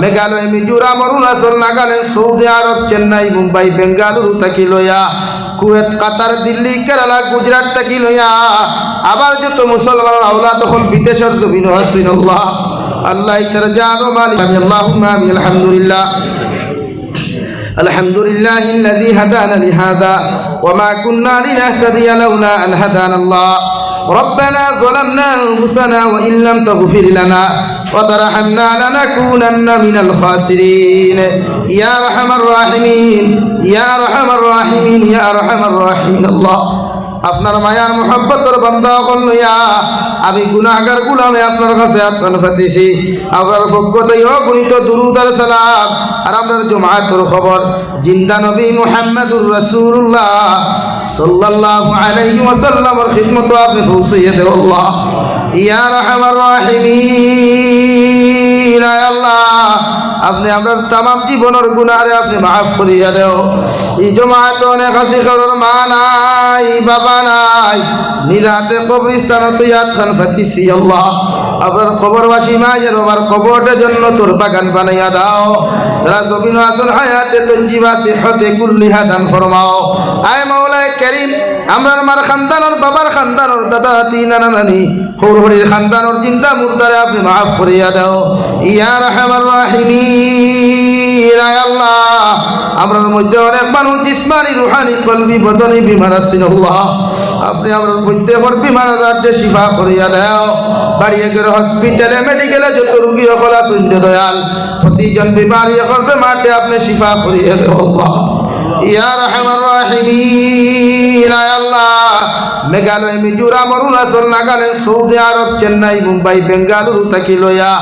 Meghalaya, Mizoram, Arunachal, Nagaland, Saudi Arab, Chennai, Mumbai, Bengaluru থাকি লয়া Kuwait, Qatar, Delhi, Kerala, Gujarat থাকি লইয়া, আবার যত মুসলমান আওলা তখন বিদেশের জমিন হাসিন আল্লাহ আল্লাহ তার জানো মালিক। আল্লাহ আলহামদুলিল্লাহ। الحمد لله الذي هدانا لهذا وما كنا لنهتدي لولا أن هدانا الله ربنا ظلمنا أنفسنا وإن لم تغفر لنا وترحمنا لنكونن من الخاسرين يا أرحم الراحمين يا أرحم الراحمين يا أرحم الراحمين الله আপনার মায়ার মোহাব্বতর বান্দা হল লইয়া আমি গুনাহগার গুলামে আপনার কাছে আত্মান ফাতিছি আপনার পক্ষতে অগণিত দুরুদার সালাম আর আপনার জমায়াতর খবর জিন্দা নবী মুহাম্মদুর রাসূলুল্লাহ সাল্লাল্লাহু আলাইহি ওয়াসাল্লামের খিদমত আপনি পৌঁছিয়ে দেও আল্লাহ। ইয়া রাহমার রাহিমিন আল্লাহ। আপনি আপনার তামাম জীবনের গুণারে আপনি মাফ করিয়া দেও। এই জমায়েত অনেক হাসি খবর মা নাই, বাবা নাই। নিরাতে কবরিস্তান তুইয়াত খান ফাতিসি আল্লাহ। আপনার কবরবাসী মা যেন আমার কবরটার জন্য তোর বাগান বানাইয়া দাও। আসন হায়াতে তঞ্জিবা সিহতে কুল্লিহা দান ফরমাও। আয় মাওলায় বাবার দাদা দাদি নানা নানি হৌর হরির খানদানোর চিন্তা মুর্দারে আপনি মাফ করিয়া দাও। ইয়া রাহিমিন, আয় আল্লাহ। আমরার মধ্যে অনেক মানুষ জিসমানি, রুহানি, কলবি, বদনি বিমার আল্লাহ আপনি আমার প্রত্যেকের বিমার আজারকে শিফা করিয়া দাও। বাড়িয়ে গেলে হসপিটালে মেডিকেলে যত রুগী সকল আছেন যে দয়াল, প্রতিজন বিমারি সকল বেমারকে আপনি শিফা করিয়া দেও মেঘালয়, মিজোরাম, অরুণাচল, নাগাল্যান্ড, সৌদি আরব, চেন্নাই, মুম্বাই, বেঙ্গালুরু থাকি লইয়া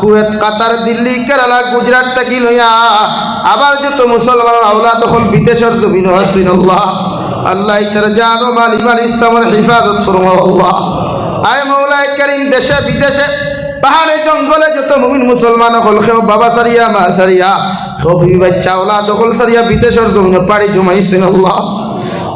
কুয়েত, কাতার, দিল্লি, কেরালা গুজরাটটা কি লইয়া আবার যত মুসলমান আওলা তখন বিদেশের জমিন হাসিন আল্লাহ আল্লাহ তার জানো মাল ইমান ইসলামের হিফাজত ফরমাও আল্লাহ। আয় মৌলায় করিম, দেশে, বিদেশে, পাহাড়ে, জঙ্গলে যত মুমিন মুসলমান হল খেও বাবা সারিয়া, মা সারিয়া খেও বিবি বাচ্চা ওলা দখল সারিয়া, বিদেশের জমিন পাড়ি জমাইছেন আল্লাহ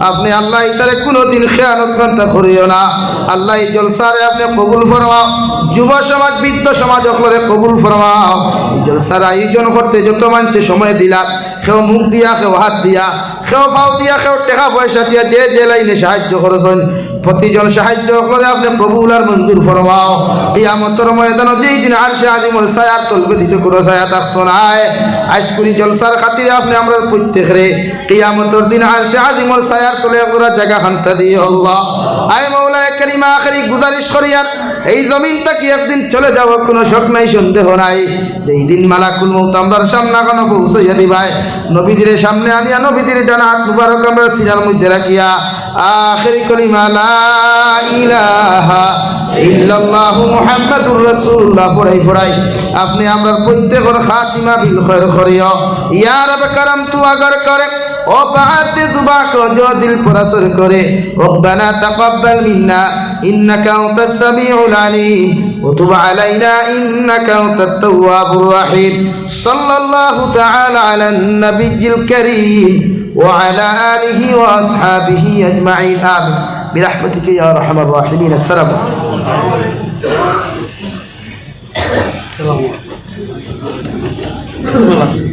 আপনি আল্লাহ ইতারে কোনোদিন খেয়ানত খান্তা করিও না। আল্লাহ এই জলসারে আপনি কবুল ফরমাও। যুব সমাজ, বৃদ্ধ সমাজ অকলরে কবুল ফরমাও। এই জলসার আয়োজন করতে যত মানছে সময় দিলা, কেউ মুখ দিয়া, কেউ হাত দিয়া কেউ পাও, দিয়া কেউ টাকা পয়সা দিয়া যে যে লাইনে সাহায্য করেছেন। প্রতিজন সাহায্য করে আপনি আর মঞ্জুর ফরমাও। ইয়ামতর ময়দান যেই আর সে আদিমল সায়ার তল ব্যতীত কোনো সায়া থাকতো নাই আজকুরি জলসার খাতিরে আপনি আমরা প্রত্যেক রে দিন আর সে সায়ার তলে জায়গা খান্তা দিয়ে গুজারিশ করিয়ার এই জমিনটা কি একদিন চলে যাব কোনো শখ নাই, সন্দেহ নাই। এই দিন মালাকুল মৌত আমরার সামনে পৌঁছাইয়া দিবাই নবীদের সামনে আনিয়া নবীদের দুখান হাত মুবারক আমরা সিনার মধ্যে রাখিয়া, আখেরি কলিমা লা ইলাহা ইল্লাল্লাহু মুহাম্মাদুর রাসূলুল্লাহ, ফরাই ফরাই। আপনি আমরা প্রত্যেকর খাতিমা বিল খৈর করিও। ইয়া রব করম, তু আগর করে। ও বাতে দুবা কো জো দিল পরাসর করে। রব্বানা তাকাব্বাল মিন্না, ইন্নাকা আনতাস সামিউল আলিম। ওয়া তুব আলাইনা, ইন্নাকা আনতাত তাওয়াবুর রহিম। সাল্লাল্লাহু তাআলা আলা النبي الكريم وعلى آله وأصحابه أجمعين. آمين. برحمتك يا أرحم الراحمين. السلام عليكم.